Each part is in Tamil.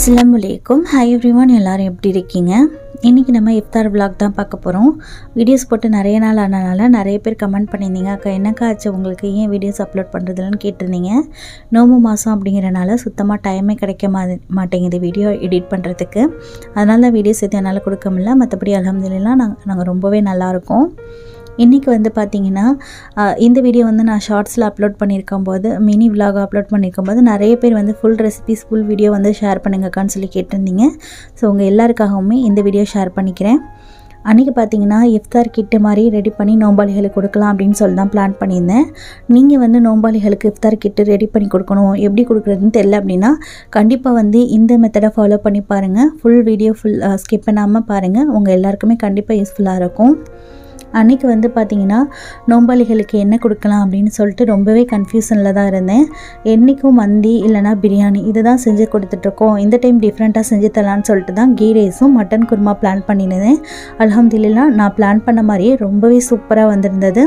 அஸ்லாம் வலைக்கும் ஹாய் எவ்ரிவான் எல்லோரும் எப்படி இருக்கீங்க? இன்றைக்கி நம்ம இஃப்தார் vlog தான் பார்க்க போகிறோம் வீடியோஸ் போட்டு நிறைய நாள் ஆனனால நிறைய பேர் கமெண்ட் பண்ணியிருந்தீங்க. அக்கா என்னக்கா ஆச்சு உங்களுக்கு? ஏன் வீடியோஸ் அப்லோட் பண்ணுறதுலன்னு கேட்டிருந்தீங்க. நோம்பு மாதம் அப்படிங்கிறனால சுத்தமாக டைமே கிடைக்க மா மாட்டேங்குது வீடியோ எடிட் பண்ணுறதுக்கு அதனால தான் வீடியோஸ் எதுவும் என்னால் கொடுக்க முடியல. மற்றபடி அலமதுலாம் நாங்கள் நாங்கள் ரொம்பவே நல்லாயிருக்கோம் இன்றைக்கி வந்து பார்த்திங்கன்னா இந்த வீடியோ வந்து நான் ஷார்ட்ஸில் அப்லோட் பண்ணியிருக்கும் போது மினி விலாக் அப்லோட் பண்ணியிருக்கும் போது நிறைய பேர் வந்து ஃபுல் ரெசிபிஸ் ஃபுல் வீடியோ வந்து ஷேர் பண்ணுங்கக்கான்னு சொல்லி கேட்டிருந்தீங்க. ஸோ உங்கள் எல்லாருக்காகவுமே இந்த வீடியோ ஷேர் பண்ணிக்கிறேன். அன்றைக்கி பார்த்தீங்கன்னா இஃப்தார் கிட்டு மாதிரி ரெடி பண்ணி நோம்பாளிகளுக்கு கொடுக்கலாம் அப்படின்னு சொல்லி தான் பிளான் பண்ணியிருந்தேன். நீங்கள் வந்து நோம்பாளிகளுக்கு இஃப்தார் கிட்டு ரெடி பண்ணி கொடுக்கணும் எப்படி கொடுக்குறதுன்னு தெரில அப்படின்னா கண்டிப்பாக வந்து இந்த மெத்தடை ஃபாலோ பண்ணி பாருங்கள் ஃபுல் வீடியோ ஃபுல் ஸ்கிப் பண்ணாமல் பாருங்கள் உங்கள் எல்லாருக்குமே கண்டிப்பாக யூஸ்ஃபுல்லாக இருக்கும். அன்றைக்கி வந்து பார்த்திங்கன்னா நோம்பாளிகளுக்கு என்ன கொடுக்கலாம் அப்படின்னு சொல்லிட்டு ரொம்பவே கன்ஃபியூஷனில் தான் இருந்தேன். என்றைக்கும் மந்தி இல்லைனா பிரியாணி இதை தான் செஞ்சு கொடுத்துட்ருக்கோம். இந்த டைம் டிஃப்ரெண்ட்டாக செஞ்சு தரலான்னு சொல்லிட்டு தான் கீ ரைஸும் மட்டன் குருமா பிளான் பண்ணியிருந்தேன். அல்ஹம்துலில்லா நான் பிளான் பண்ண மாதிரியே ரொம்பவே சூப்பராக வந்திருந்தது.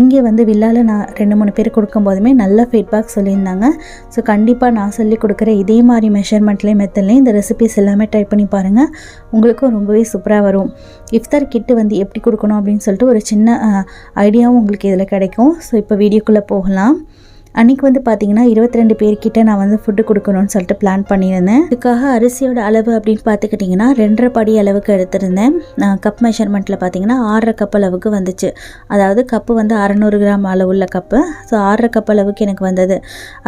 இங்கே வந்து வில்லாவில் நான் ரெண்டு மூணு பேர் கொடுக்கும்போதுமே நல்ல ஃபீட்பேக் சொல்லியிருந்தாங்க. ஸோ கண்டிப்பாக நான் சொல்லி கொடுக்குற இதே மாதிரி மெஷர்மெண்ட்லேயும் மெத்தட்லேயும் இந்த ரெசிபிஸ் எல்லாமே ட்ரை பண்ணி பாருங்கள் உங்களுக்கும் ரொம்பவே சூப்பராக வரும். இஃப்தார் கிட்டு வந்து எப்படி கொடுக்கணும் அப்படின்னு சொல்லிட்டு ஒரு சின்ன ஐடியாவும் உங்களுக்கு இதில் கிடைக்கும். ஸோ இப்போ வீடியோக்குள்ளே போகலாம். அன்றைக்கி வந்து பார்த்தீங்கன்னா இருபத்தி ரெண்டு பேர்கிட்ட நான் வந்து ஃபுட்டு கொடுக்கணும்னு சொல்லிட்டு பிளான் பண்ணியிருந்தேன். இதுக்காக அரிசியோட அளவு அப்படின்னு பார்த்துக்கிட்டிங்கன்னா ரெண்டரை படி அளவுக்கு எடுத்திருந்தேன். நான் கப் மெஷர்மெண்ட்டில் பார்த்தீங்கன்னா ஆறரை கப் அளவுக்கு வந்துச்சு. அதாவது கப்பு வந்து அறநூறு கிராம் அளவுள்ள கப்பு ஸோ ஆறரை கப் அளவுக்கு எனக்கு வந்தது.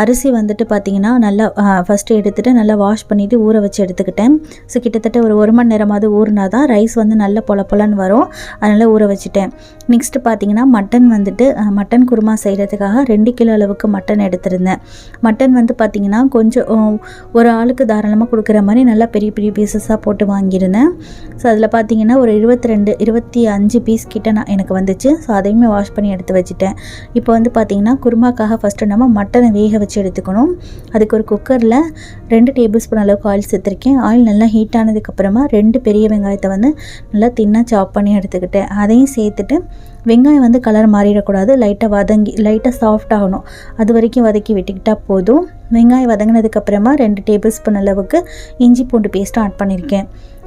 அரிசி வந்துட்டு பார்த்தீங்கன்னா நல்லா ஃபஸ்ட்டு எடுத்துகிட்டு நல்லா வாஷ் பண்ணிவிட்டு ஊற வச்சு எடுத்துக்கிட்டேன். ஸோ கிட்டத்தட்ட ஒரு ஒரு மணி நேரமாவது ஊறினா தான் ரைஸ் வந்து நல்ல பொல பொலன்னு வரும். அதனால் ஊற வச்சுட்டேன். நெக்ஸ்ட்டு பார்த்தீங்கன்னா மட்டன் வந்துட்டு மட்டன் குருமா செய்கிறதுக்காக ரெண்டு கிலோ அளவுக்கு மட்டன் எடுத்திருந்தேன். மட்டன் வந்து பார்த்திங்கன்னா கொஞ்சம் ஒரு ஆளுக்கு தாராளமாக கொடுக்குற மாதிரி நல்லா பெரிய பெரிய பீசஸாக போட்டு வாங்கியிருந்தேன். ஸோ அதில் பார்த்திங்கன்னா ஒரு இருபத்தி ரெண்டு இருபத்தி அஞ்சு பீஸ் கிட்ட நான் எனக்கு வந்துச்சு. ஸோ அதையுமே வாஷ் பண்ணி எடுத்து வச்சுட்டேன். இப்போ வந்து பார்த்திங்கன்னா குருமாக்காக ஃபஸ்ட்டு நம்ம மட்டனை வேக வச்சு எடுத்துக்கணும். அதுக்கு ஒரு குக்கரில் ரெண்டு டேபிள் ஸ்பூன் அளவுக்கு ஆயில் சேர்த்துருக்கேன். ஆயில் நல்லா ஹீட் ஆனதுக்கப்புறமா ரெண்டு பெரிய வெங்காயத்தை வந்து நல்லா தின்னாக சாப் பண்ணி எடுத்துக்கிட்டேன். அதையும் சேர்த்துட்டு வெங்காயம் வந்து கலர் மாறிடக்கூடாது. லைட்டாக வதங்கி லைட்டாக சாஃப்ட் ஆகணும். அது அது வரைக்கும் வதக்கி விட்டுக்கிட்டால் போதும். வெங்காயம் வதங்கினதுக்கப்புறமா ரெண்டு டேபிள் ஸ்பூன் அளவுக்கு இஞ்சி பூண்டு பேஸ்ட்டும் ஆட் பண்ணியிருக்கேன்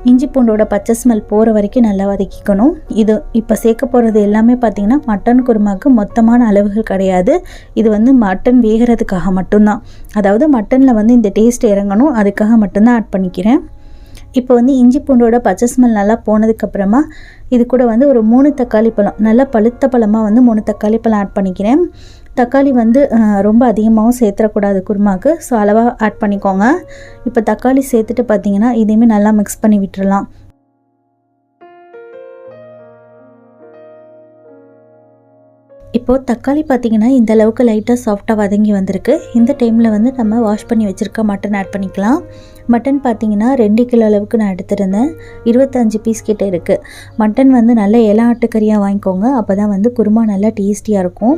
இஞ்சி பூண்டோட பச்சை ஸ்மெல் போகிற வரைக்கும் நல்லா வதக்கிக்கணும். இது இப்போ சேர்க்க போகிறது எல்லாமே பார்த்திங்கன்னா மட்டன் குருமாவுக்கு மொத்தமான அளவுகள் கிடையாது. இது வந்து மட்டன் வேகிறதுக்காக மட்டும்தான். அதாவது மட்டனில் வந்து இந்த டேஸ்ட் இறங்கணும். அதுக்காக மட்டும்தான் ஆட் பண்ணிக்கிறேன். இப்போ வந்து இஞ்சி பூண்டோட பச்சை ஸ்மெல் நல்லா போனதுக்கப்புறமா இது கூட வந்து ஒரு மூணு தக்காளி பழம் நல்லா பழுத்த பழமாக வந்து மூணு தக்காளி பழம் ஆட் பண்ணிக்கிறேன். தக்காளி வந்து ரொம்ப அதிகமாகவும் சேர்த்துடக்கூடாது குருமாவுக்கு. ஸோ அளவாக ஆட் பண்ணிக்கோங்க. இப்போ தக்காளி சேர்த்துட்டு பார்த்தீங்கன்னா இதையுமே நல்லா மிக்ஸ் பண்ணி விட்டுடலாம் இப்போது தக்காளி பார்த்தீங்கன்னா இந்த அளவுக்கு லைட்டாக சாஃப்டாக வதங்கி வந்திருக்கு. இந்த டைமில் வந்து நம்ம வாஷ் பண்ணி வச்சுருக்க மட்டன் ஆட் பண்ணிக்கலாம். மட்டன் பார்த்திங்கன்னா ரெண்டு கிலோ அளவுக்கு நான் எடுத்திருந்தேன். இருபத்தஞ்சு பீஸ் கிட்ட இருக்குது மட்டன் வந்து நல்ல இளம் ஆட்டுக்கறியாக வாங்கிக்கோங்க. அப்போ தான் வந்து குருமா நல்லா டேஸ்டியாக இருக்கும்.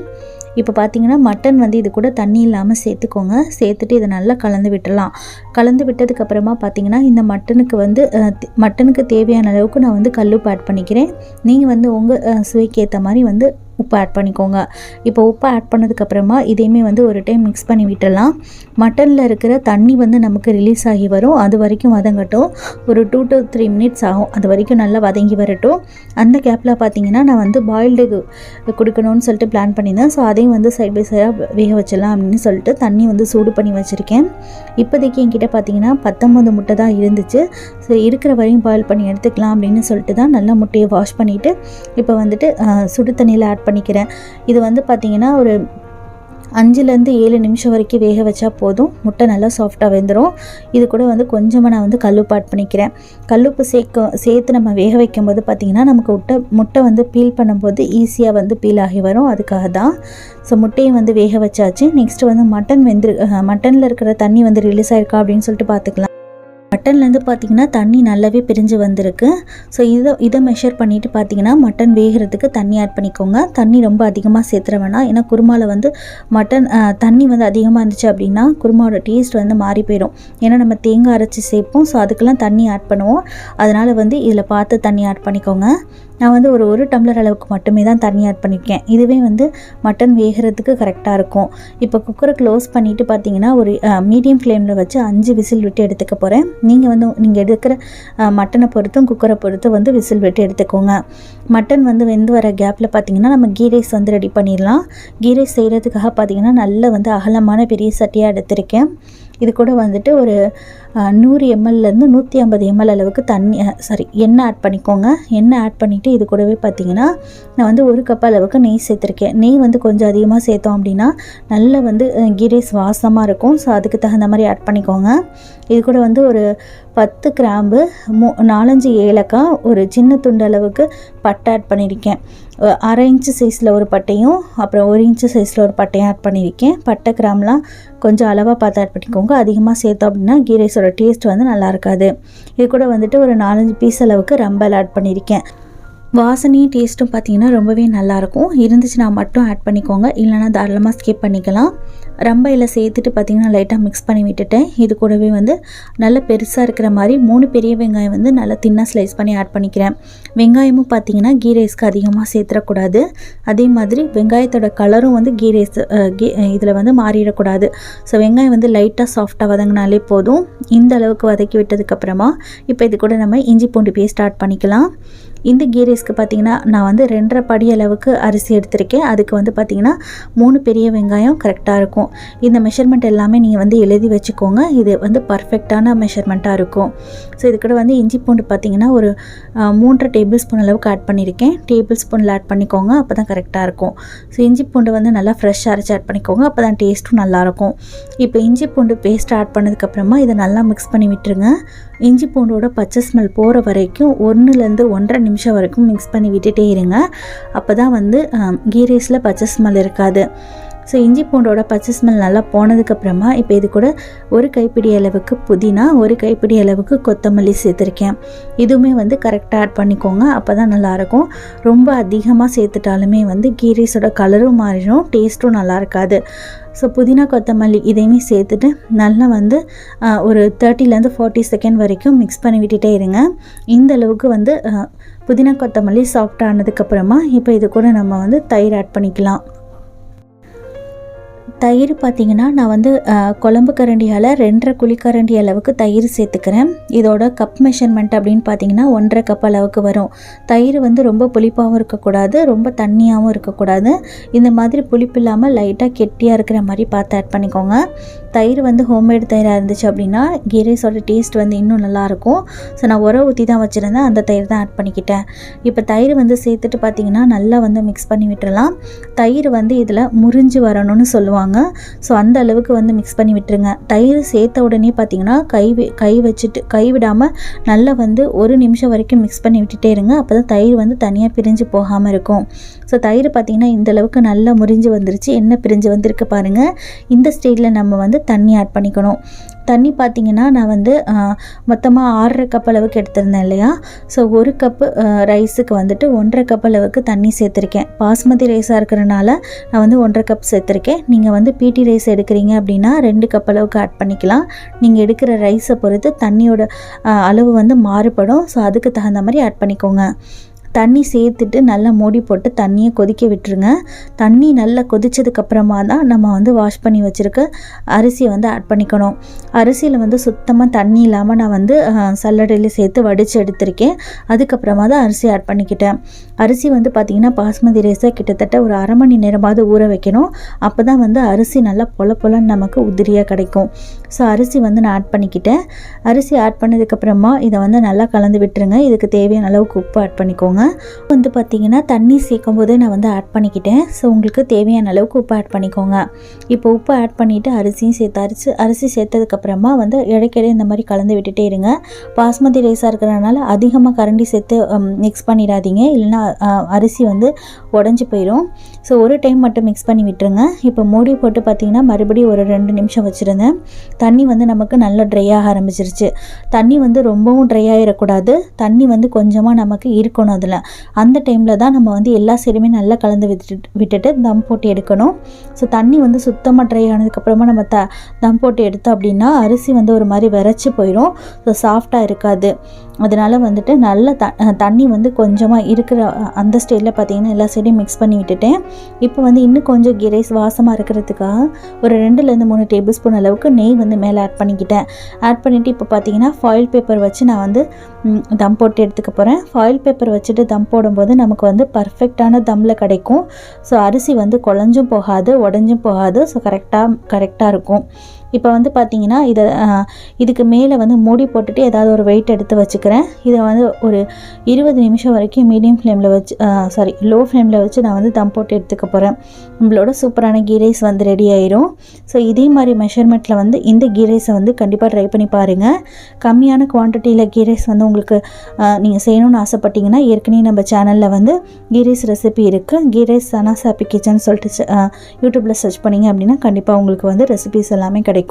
இப்போ பார்த்தீங்கன்னா மட்டன் வந்து இது கூட தண்ணி இல்லாமல் சேர்த்துக்கோங்க. சேர்த்துட்டு இதை நல்லா கலந்து விட்டுடலாம். கலந்து விட்டதுக்கப்புறமா பார்த்தீங்கன்னா இந்த மட்டனுக்கு வந்து மட்டனுக்கு தேவையான அளவுக்கு நான் வந்து கல்லுப்பு ஆட் பண்ணிக்கிறேன். நீங்கள் வந்து உங்கள் சுவைக்கு ஏற்ற மாதிரி வந்து உப்பு ஆட் பண்ணிக்கோங்க. இப்போ உப்பு ஆட் பண்ணதுக்கப்புறமா இதையுமே வந்து ஒரு டைம் மிக்ஸ் பண்ணி விட்டுடலாம். மட்டனில் இருக்கிற தண்ணி வந்து நமக்கு ரிலீஸ் ஆகி வரும். அது வரைக்கும் வதங்கட்டும். ஒரு டூ டு த்ரீ மினிட்ஸ் ஆகும். அது வரைக்கும் நல்லா வதங்கி வரட்டும். அந்த கேப்பில் பார்த்தீங்கன்னா நான் வந்து பாயில்டு கொடுக்கணும்னு சொல்லிட்டு பிளான் பண்ணியிருந்தேன். ஸோ அதையும் வந்து சைட் பை சைடாக வேக வச்சிடலாம் அப்படின்னு சொல்லிட்டு தண்ணி வந்து சூடு பண்ணி வச்சுருக்கேன். இப்போதைக்கு என்கிட்ட பார்த்தீங்கன்னா பத்தொம்பது முட்டை தான் இருந்துச்சு. ஸோ இருக்கிற வரையும் பாயில் பண்ணி எடுத்துக்கலாம் அப்படின்னு சொல்லிட்டு தான் நல்லா முட்டையை வாஷ் பண்ணிவிட்டு இப்போ வந்துட்டு சுடு தண்ணியில் ஆட் பண்ணி பண்ணிக்கிறேன். இது வந்து பார்த்திங்கன்னா ஒரு அஞ்சுலேருந்து ஏழு நிமிஷம் வரைக்கும் வேக வச்சா போதும். முட்டை நல்லா சாஃப்டாக வெந்துடும் இது கூட வந்து கொஞ்சமாக நான் வந்து கல்லுப்பு ஆட் பண்ணிக்கிறேன். கல்லுப்பு சேர்க்க சேர்த்து நம்ம வேக வைக்கும் போது பார்த்திங்கன்னா நமக்கு முட்டை முட்டை வந்து பீல் பண்ணும்போது ஈஸியாக வந்து பீல் ஆகி வரும். அதுக்காக தான். ஸோ முட்டையை வந்து வேக வச்சாச்சு. நெக்ஸ்ட்டு வந்து மட்டன் வெந்து மட்டனில் இருக்கிற தண்ணி வந்து ரிலீஸ் ஆயிருக்கா அப்படின்னு சொல்லிட்டு பார்த்துக்கலாம் மட்டன்லேருந்து பார்த்தீங்கன்னா தண்ணி நல்லாவே பிரிஞ்சு வந்திருக்கு. ஸோ இதை இதை மெஷர் பண்ணிவிட்டு பார்த்தீங்கன்னா மட்டன் வேகிறதுக்கு தண்ணி ஆட் பண்ணிக்கோங்க. தண்ணி ரொம்ப அதிகமாக சேர்த்துற வேணாம். ஏன்னா குருமாவில் வந்து மட்டன் தண்ணி வந்து அதிகமாக இருந்துச்சு அப்படின்னா குருமாவோட டேஸ்ட் வந்து மாறி போயிடும். ஏன்னா நம்ம தேங்காய் அரைச்சி சேர்ப்போம். ஸோ அதுக்கெல்லாம் தண்ணி ஆட் பண்ணுவோம். அதனால் வந்து இதில் பார்த்து தண்ணி ஆட் பண்ணிக்கோங்க. நான் வந்து ஒரு ஒரு டம்ளர் அளவுக்கு மட்டுமே தான் தண்ணி ஆட் பண்ணியிருக்கேன் இதுவே வந்து மட்டன் வேகிறதுக்கு கரெக்டாக இருக்கும். இப்போ குக்கரை க்ளோஸ் பண்ணிவிட்டு பார்த்தீங்கன்னா ஒரு மீடியம் ஃப்ளேமில் வச்சு அஞ்சு விசில் விட்டு எடுத்துக்க போகிறேன் நீங்கள் வந்து நீங்கள் எடுக்கிற மட்டனை பொறுத்தும் குக்கரை பொறுத்தும் வந்து விசில் விட்டு எடுத்துக்கோங்க. மட்டன் வந்து வெந்து வர கேப்பில் பார்த்தீங்கன்னா நம்ம கீ ரைஸ் வந்து ரெடி பண்ணிடலாம். கீ ரைஸ் செய்கிறதுக்காக பார்த்தீங்கன்னா நல்ல வந்து அகலமான பெரிய சட்டியாக எடுத்திருக்கேன். இது கூட வந்துட்டு ஒரு நூறு எம்எல்லேருந்து நூற்றி ஐம்பது எம்எல் அளவுக்கு தண்ணி சாரி எண்ணெய் ஆட் பண்ணிக்கோங்க. எண்ணெய் ஆட் பண்ணிவிட்டு இது கூடவே பார்த்தீங்கன்னா நான் வந்து ஒரு கப் அளவுக்கு நெய் சேர்த்துருக்கேன். நெய் வந்து கொஞ்சம் அதிகமாக சேர்த்தோம் அப்படின்னா நல்ல வந்து கீரை சுவாசமாக இருக்கும். ஸோ அதுக்கு தகுந்த மாதிரி ஆட் பண்ணிக்கோங்க. இது கூட வந்து ஒரு பத்து கிராம்பு மூ நாலஞ்சு ஏலக்காய் ஒரு சின்ன துண்டு அளவுக்கு பட்டை ஆட் பண்ணியிருக்கேன் அரை இன்ச்சு சைஸில் ஒரு பட்டையும் அப்புறம் ஒரு இன்ச்சு சைஸில் ஒரு பட்டையும் ஆட் பண்ணியிருக்கேன். பட்டை கிராம்லாம் கொஞ்சம் அளவாக பார்த்து ஆட் பண்ணிக்கோங்க. அதிகமாக சேர்த்தோம் அப்படின்னா கீ ரைஸோட டேஸ்ட் வந்து நல்லா இருக்காது. இது கூட வந்துட்டு ஒரு நாலஞ்சு பீஸ் அளவுக்கு ரம்பல் ஆட் பண்ணியிருக்கேன். வாசனையும் டேஸ்ட்டும் பார்த்தீங்கன்னா ரொம்பவே நல்லாயிருக்கும். இருந்துச்சுன்னா மட்டும் ஆட் பண்ணிக்கோங்க. இல்லைனா தாராளமாக ஸ்கிப் பண்ணிக்கலாம். ரொம்ப இதில் சேர்த்துட்டு பார்த்தீங்கன்னா லைட்டாக மிக்ஸ் பண்ணி விட்டுட்டேன். இது கூடவே வந்து நல்ல பெருசாக இருக்கிற மாதிரி மூணு பெரிய வெங்காயம் வந்து நல்லா தின்னாக ஸ்லைஸ் பண்ணி ஆட் பண்ணிக்கிறேன். வெங்காயமும் பார்த்தீங்கன்னா கீ ரைஸ்க்கு அதிகமாக சேர்த்துடக்கூடாது அதே மாதிரி வெங்காயத்தோட கலரும் வந்து கீ ரைஸ் கீ இதில் வந்து மாறிடக்கூடாது. ஸோ வெங்காயம் வந்து லைட்டாக சாஃப்டாக வதங்கினாலே போதும். இந்த அளவுக்கு வதக்கி விட்டதுக்கப்புறமா இப்போ இது கூட நம்ம இஞ்சி பூண்டு பேஸ்ட் ஆட் பண்ணிக்கலாம். இந்த கீ ரைஸ்க்கு பார்த்தீங்கன்னா நான் வந்து ரெண்டரை படி அளவுக்கு அரிசி எடுத்திருக்கேன். அதுக்கு வந்து பார்த்தீங்கன்னா மூணு பெரிய வெங்காயம் கரெக்டாக இருக்கும். இந்த மெஷர்மெண்ட் எல்லாமே நீங்கள் வந்து எழுதி வச்சுக்கோங்க. இது வந்து பர்ஃபெக்டான மெஷர்மெண்ட்டாக இருக்கும். ஸோ இது கூட வந்து இஞ்சி பூண்டு பார்த்தீங்கன்னா ஒரு மூன்றரை டேபிள் ஸ்பூன் அளவுக்கு ஆட் பண்ணியிருக்கேன் டேபிள் ஸ்பூனில் ஆட் பண்ணிக்கோங்க அப்போ தான் கரெக்டாக இருக்கும். ஸோ இஞ்சி பூண்டு வந்து நல்லா ஃப்ரெஷ்ஷாக அரைச்சி ஆட் பண்ணிக்கோங்க அப்போ தான் டேஸ்ட்டும் நல்லாயிருக்கும் இப்போ இஞ்சி பூண்டு பேஸ்ட் ஆட் பண்ணதுக்கப்புறமா இதை நல்லா மிக்ஸ் பண்ணி விட்டுருங்க. இஞ்சி பூண்டோட பச்சை ஸ்மெல் போகிற வரைக்கும் ஒன்றுலேருந்து ஒன்றரை நிமிஷம் நிமிஷம் வரைக்கும் மிக்ஸ் பண்ணி விட்டுட்டே இருங்க. அப்போ தான் வந்து ஆம், கீ ரைஸில் பச்சை ஸ்மெல் இருக்காது. ஸோ இஞ்சி பூண்டோட பச்சை ஸ்மெல் நல்லா போனதுக்கப்புறமா இப்போ இது கூட ஒரு கைப்பிடி அளவுக்கு புதினா ஒரு கைப்பிடி அளவுக்கு கொத்தமல்லி சேர்த்துருக்கேன். இதுவுமே வந்து கரெக்டாக ஆட் பண்ணிக்கோங்க அப்போ தான் நல்லாயிருக்கும். ரொம்ப அதிகமாக சேர்த்துட்டாலுமே வந்து கீரைஸோட கலரும் மாறிடும் டேஸ்ட்டும் நல்லா இருக்காது. ஸோ புதினா கொத்தமல்லி இதையுமே சேர்த்துட்டு நல்லா வந்து ஒரு தேர்ட்டிலேருந்து ஃபார்ட்டி செகண்ட் வரைக்கும் மிக்ஸ் பண்ணி விட்டுட்டே இருங்க. இந்த அளவுக்கு வந்து புதினா கொத்தமல்லி சாஃப்ட் ஆனதுக்கப்புறமா இப்போ இது கூட நம்ம வந்து தயிர் ஆட் பண்ணிக்கலாம். தயிர் பார்த்தீங்கன்னா நான் வந்து குழம்பு கரண்டியால் ரெண்டரை குழிக்கரண்டி அளவுக்கு தயிர் சேர்த்துக்கிறேன். இதோட கப் மெஷர்மெண்ட் அப்படின்னு பார்த்தீங்கன்னா ஒன்றரை கப் அளவுக்கு வரும். தயிர் வந்து ரொம்ப புளிப்பாகவும் இருக்கக்கூடாது ரொம்ப தண்ணியாகவும் இருக்கக்கூடாது. இந்த மாதிரி புளிப்பு இல்லாமல் லைட்டாக கெட்டியாக இருக்கிற மாதிரி பார்த்து ஆட் பண்ணிக்கோங்க. தயிர் வந்து ஹோம்மேட் தயிராக இருந்துச்சு அப்படின்னா கீ ரைஸோட டேஸ்ட் வந்து இன்னும் நல்லாயிருக்கும். ஸோ நான் உரம் ஊற்றி தான் வச்சுருந்தேன். அந்த தயிர் தான் ஆட் பண்ணிக்கிட்டேன். இப்போ தயிர் வந்து சேர்த்துட்டு பார்த்தீங்கன்னா நல்லா வந்து மிக்ஸ் பண்ணி விட்டுறலாம். தயிர் வந்து இதில் முறிஞ்சு வரணும்னு சொல்லுவாங்க. ஸோ அந்த அளவுக்கு வந்து மிக்ஸ் பண்ணி விட்டுருங்க. தயிர் சேர்த்த உடனே பார்த்திங்கன்னா கை வி- கை வச்சுட்டு கை விடாமல் நல்லா வந்து ஒரு நிமிஷம் வரைக்கும் மிக்ஸ் பண்ணி விட்டுட்டே இருங்க. அப்போ தான் தயிர் வந்து தனியாக பிரிஞ்சு போகாமல் இருக்கும். ஸோ தயிர் பார்த்தீங்கன்னா இந்த அளவுக்கு நல்லா முறிஞ்சு வந்துருச்சு. என்ன பிரிஞ்சு வந்திருக்கு பாருங்கள் இந்த ஸ்டேஜில் நம்ம வந்து தண்ணி ஆட் பண்ணிக்கணும். தண்ணி பார்த்தீங்கன்னா நான் வந்து மொத்தமாக ஆறரை கப் அளவுக்கு எடுத்திருந்தேன் இல்லையா? ஸோ ஒரு கப்பு ரைஸுக்கு வந்துட்டு ஒன்றரை கப் அளவுக்கு தண்ணி சேர்த்துருக்கேன். பாஸ்மதி ரைஸாக இருக்கிறனால நான் வந்து ஒன்றரை கப் சேர்த்துருக்கேன். நீங்கள் வந்து பிடி ரைஸ் எடுக்கிறீங்க அப்படின்னா ரெண்டு கப் அளவுக்கு ஆட் பண்ணிக்கலாம். நீங்கள் எடுக்கிற ரைஸை பொறுத்து தண்ணியோட அளவு வந்து மாறுபடும். ஸோ அதுக்கு தகுந்த மாதிரி ஆட் பண்ணிக்கோங்க. தண்ணி சேர்த்துட்டு நல்லா மூடி போட்டு தண்ணியை கொதிக்க விட்டுருங்க. தண்ணி நல்லா கொதித்ததுக்கப்புறமா தான் நம்ம வந்து வாஷ் பண்ணி வச்சுருக்க அரிசியை வந்து ஆட் பண்ணிக்கணும். அரிசியில் வந்து சுத்தமாக தண்ணி இல்லாமல் நான் வந்து சல்லடையில் சேர்த்து வடித்து எடுத்திருக்கேன். அதுக்கப்புறமா தான் அரிசி ஆட் பண்ணிக்கிட்டேன். அரிசி வந்து பார்த்திங்கன்னா பாஸ்மதி ரைஸை கிட்டத்தட்ட ஒரு அரை மணி நேரமாவது ஊற வைக்கணும். அப்போ தான் வந்து அரிசி நல்லா பொல பொலன்னு நமக்கு உதிரியாக கிடைக்கும். ஸோ அரிசி வந்து நான் ஆட் பண்ணிக்கிட்டேன். அரிசி ஆட் பண்ணதுக்கப்புறமா இதை வந்து நல்லா கலந்து விட்டுருங்க. இதுக்கு தேவையான அளவுக்கு உப்பு ஆட் பண்ணிக்கோங்க. வந்து பார்த்திங்கன்னா தண்ணி சேர்க்கும் போதே நான் வந்து ஆட் பண்ணிக்கிட்டேன். ஸோ உங்களுக்கு தேவையான அளவுக்கு உப்பு ஆட் பண்ணிக்கோங்க. இப்போ உப்பு ஆட் பண்ணிவிட்டு அரிசியும் சேர்த்து அரிசி அரிசி சேர்த்ததுக்கப்புறமா வந்து இடைக்கிடையே இந்த மாதிரி கலந்து விட்டுட்டே இருங்க. பாஸ்மதி ரைஸாக இருக்கிறனால அதிகமாக கரண்டி சேர்த்து மிக்ஸ் பண்ணிடாதீங்க. இல்லைன்னா அரிசி வந்து உடஞ்சி போயிடும் ஸோ ஒரு டைம் மட்டும் மிக்ஸ் பண்ணி விட்டுருங்க. இப்போ மூடி போட்டு பார்த்தீங்கன்னா மறுபடியும் ஒரு ரெண்டு நிமிஷம் வச்சுருந்தேன். தண்ணி வந்து நமக்கு நல்லா ட்ரை ஆக ஆரம்பிச்சிருச்சு. தண்ணி வந்து ரொம்பவும் ட்ரை ஆகிடக்கூடாது தண்ணி வந்து கொஞ்சமாக நமக்கு இருக்கணும் அதில். அந்த டைமில் தான் நம்ம வந்து எல்லா சைடுமே நல்லா கலந்து விட்டுட்டு விட்டுட்டு தம் போட்டு எடுக்கணும். ஸோ தண்ணி வந்து சுத்தமாக ட்ரை ஆனதுக்கப்புறமா நம்ம த தம் போட்டு எடுத்தோம் அப்படின்னா அரிசி வந்து ஒரு மாதிரி விரைச்சி போயிடும் ஸோ சாஃப்டாக இருக்காது. அதனால் வந்துட்டு நல்ல த தண்ணி வந்து கொஞ்சமாக இருக்கிற அந்த ஸ்டேஜில் பார்த்தீங்கன்னா எல்லா சைடையும் மிக்ஸ் பண்ணி விட்டுட்டேன். இப்போ வந்து இன்னும் கொஞ்சம் கீ வாசமாக இருக்கிறதுக்காக ஒரு ரெண்டுலேருந்து மூணு டேபிள் ஸ்பூன் அளவுக்கு நெய் வந்து மேலே ஆட் பண்ணிக்கிட்டேன். ஆட் பண்ணிவிட்டு இப்போ பார்த்தீங்கன்னா ஃபாயில் பேப்பர் வச்சு நான் வந்து தம் போட்டு எடுத்துக்க போகிறேன் ஃபாயில் பேப்பர் வச்சுட்டு தம் போடும்போது நமக்கு வந்து பர்ஃபெக்டான தம்மில் கிடைக்கும். ஸோ அரிசி வந்து குழஞ்சும் போகாது உடஞ்சும் போகாது. ஸோ கரெக்டாக கரெக்டாக இருக்கும். இப்போ வந்து பார்த்தீங்கன்னா இதை இதுக்கு மேலே வந்து மூடி போட்டுட்டு ஏதாவது ஒரு வெயிட் எடுத்து வச்சுக்கிறேன். இதை வந்து ஒரு இருபது நிமிஷம் வரைக்கும் மீடியம் ஃப்ளேமில் வச்சு சாரி லோ ஃப்ளேமில் வச்சு நான் வந்து தம் போட்டு எடுத்துக்க போகிறேன் நம்மளோட சூப்பரான கீ ரைஸ் வந்து ரெடி ஆயிரும். ஸோ இதே மாதிரி மெஷர்மெண்ட்டில் வந்து இந்த கீ ரைஸை வந்து கண்டிப்பாக ட்ரை பண்ணி பாருங்கள் கம்மியான குவான்டிட்டியில் கீ ரைஸ் வந்து உங்களுக்கு நீங்கள் செய்யணும்னு ஆசைப்பட்டீங்கன்னா ஏற்கனவே நம்ம சேனலில் வந்து கீ ரைஸ் ரெசிபி இருக்குது கீ ரைஸ் சனாசாப்பி கிச்சன் சொல்லிட்டு யூடியூப்பில் சர்ச் பண்ணிங்க அப்படின்னா கண்டிப்பாக உங்களுக்கு வந்து ரெசிபிஸ் எல்லாமே கிடைக்கும்.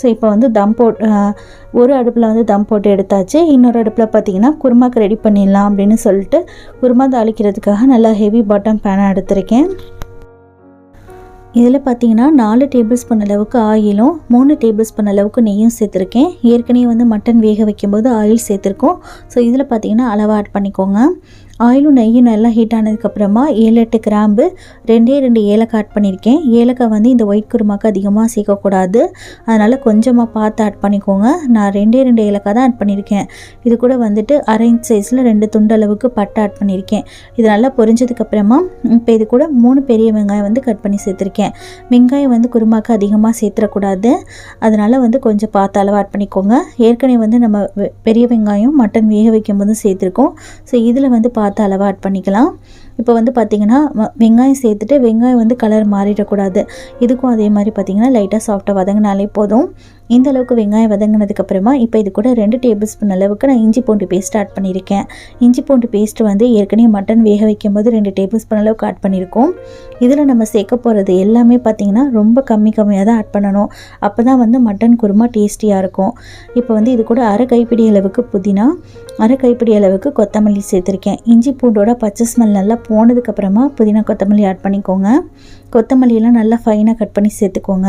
ஸோ இப்போ வந்து தம் போட் ஒரு அடுப்பில் வந்து தம் போட்டு எடுத்தாச்சு. இன்னொரு அடுப்பில் பார்த்தீங்கன்னா குருமாக்கு ரெடி பண்ணிடலாம் அப்படின்னு சொல்லிட்டு குருமா தாளிக்கிறதுக்காக நல்லா ஹெவி பாட்டம் பேனை எடுத்திருக்கேன். இதில் பார்த்தீங்கன்னா நாலு டேபிள் ஸ்பூன் அளவுக்கு ஆயிலும் மூணு டேபிள் ஸ்பூன் அளவுக்கு நெய்யும் சேர்த்துருக்கேன். ஏற்கனவே வந்து மட்டன் வேக வைக்கும்போது ஆயில் சேர்த்துருக்கோம். ஸோ இதில் பார்த்தீங்கன்னா அளவாக ஆட் பண்ணிக்கோங்க. ஆயிலும் நெய்யும் நல்லா ஹீட் ஆனதுக்கப்புறமா ஏழு எட்டு கிராம்பு ரெண்டே ரெண்டு ஏலக்காய் ஆட் பண்ணியிருக்கேன். ஏலக்காய் வந்து இந்த ஒயிட் குருமாக்கு அதிகமாக சேர்க்கக்கூடாது. அதனால் கொஞ்சமாக பார்த்து ஆட் பண்ணிக்கோங்க. நான் ரெண்டே ரெண்டு ஏலக்காய் தான் ஆட் பண்ணியிருக்கேன். இது கூட வந்துட்டு அரை இன்ச் சைஸில் ரெண்டு துண்டு அளவுக்கு பட்டை ஆட் பண்ணியிருக்கேன். இது நல்லா பொரிஞ்சதுக்கப்புறமா இப்போ இது கூட மூணு பெரிய வெங்காயம் வந்து கட் பண்ணி சேர்த்துருக்கேன். வெங்காயம் வந்து குருமாக்கு அதிகமாக சேர்த்துடக்கூடாது. அதனால் வந்து கொஞ்சம் பார்த்து அளவு ஆட் பண்ணிக்கோங்க. ஏற்கனவே வந்து நம்ம வெ- பெரிய வெங்காயம் மட்டன் வேக வைக்கும் போது சேர்த்துருக்கோம். ஸோ இதில் வந்து பார்த்து பார்த்து ஆட் பண்ணிக்கலாம். இப்போ வந்து பார்த்திங்கன்னா வ- வெங்காயம் சேர்த்துட்டு வெங்காயம் வந்து கலர் மாறிடக்கூடாது. இதுக்கும் அதே மாதிரி பார்த்திங்கன்னா லைட்டாக சாஃப்டாக வதங்கினாலே போதும். இந்த அளவுக்கு வெங்காயம் வதங்கினதுக்கப்புறமா இப்போ இது கூட ரெண்டு டேபிள் ஸ்பூன் அளவுக்கு நான் இஞ்சி பூண்டு பேஸ்ட் ஆட் பண்ணியிருக்கேன். இஞ்சி பூண்டு பேஸ்ட் வந்து ஏற்கனவே மட்டன் வேக வைக்கும் போது ரெண்டு டேபிள் ஸ்பூன் அளவுக்கு ஆட் பண்ணியிருக்கோம். இதில் நம்ம சேர்க்க போகிறது எல்லாமே பார்த்திங்கன்னா ரொம்ப கம்மி கம்மியாக தான் ஆட் பண்ணணும். அப்போ தான் வந்து மட்டன் குருமா டேஸ்டியாக இருக்கும். இப்போ வந்து இது கூட அரை கைப்பிடி அளவுக்கு புதினா அரை கைப்பிடி அளவுக்கு கொத்தமல்லி சேர்த்துருக்கேன். இஞ்சி பூண்டோட பச்சை ஸ்மெல் நல்லா போனதுக்கப்புறமா புதினா கொத்தமல்லி ஆட் பண்ணிக்கோங்க. கொத்தமல்லியெல்லாம் நல்லா ஃபைனாக கட் பண்ணி சேர்த்துக்கோங்க.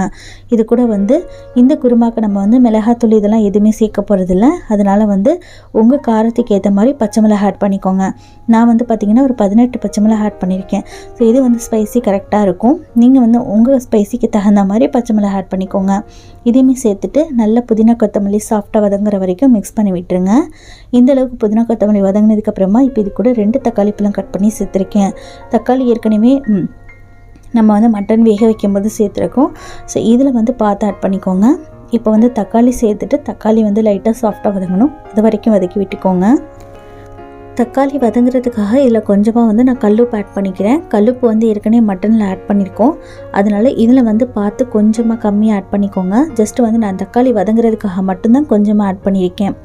இது கூட வந்து இந்த குருமாக்கு நம்ம வந்து மிளகாத்தூள் இதெல்லாம் எதுவுமே சேர்க்க போகிறதில்ல அதனால் வந்து உங்கள் காரத்துக்கு ஏற்ற மாதிரி பச்சை மிளகா ஆட் பண்ணிக்கோங்க. நான் வந்து பார்த்திங்கன்னா ஒரு பதினெட்டு பச்சை மிளகா ஆட் பண்ணியிருக்கேன். ஸோ இது வந்து ஸ்பைசி கரெக்டாக இருக்கும். நீங்கள் வந்து உங்கள் ஸ்பைசிக்கு தகுந்த மாதிரி பச்சை மிளகா ஆட் பண்ணிக்கோங்க. இதையுமே சேர்த்துட்டு நல்ல புதினா கொத்தமல்லி சாஃப்டாக வதங்குற வரைக்கும் மிக்ஸ் பண்ணி விட்டுருங்க. இந்தளவுக்கு புதினா கொத்தமல்லி வதங்கினதுக்கப்புறமா இப்போ இது கூட ரெண்டு தக்காளி பழம் கட் பண்ணி சேர்த்துருக்கேன். தக்காளி ஏற்கனவே நம்ம வந்து மட்டன் வேக வைக்கும்போது சேர்த்துருக்கோம். ஸோ இதில் வந்து பார்த்து ஆட் பண்ணிக்கோங்க. இப்போ வந்து தக்காளி சேர்த்துட்டு தக்காளி வந்து லைட்டாக சாஃப்டாக வதங்கணும். அது வரைக்கும் வதக்கி விட்டுக்கோங்க. தக்காளி வதங்குறதுக்காக இதில் கொஞ்சமாக வந்து நான் கல்லுப்பு ஆட் பண்ணிக்கிறேன். கல்லுப்பு வந்து ஏற்கனவே மட்டனில் ஆட் பண்ணியிருக்கோம். அதனால் இதில் வந்து பார்த்து கொஞ்சமாக கம்மியாக ஆட் பண்ணிக்கோங்க. ஜஸ்ட்டு வந்து நான் தக்காளி வதங்குறதுக்காக மட்டும்தான் கொஞ்சமாக ஆட் பண்ணியிருக்கேன்.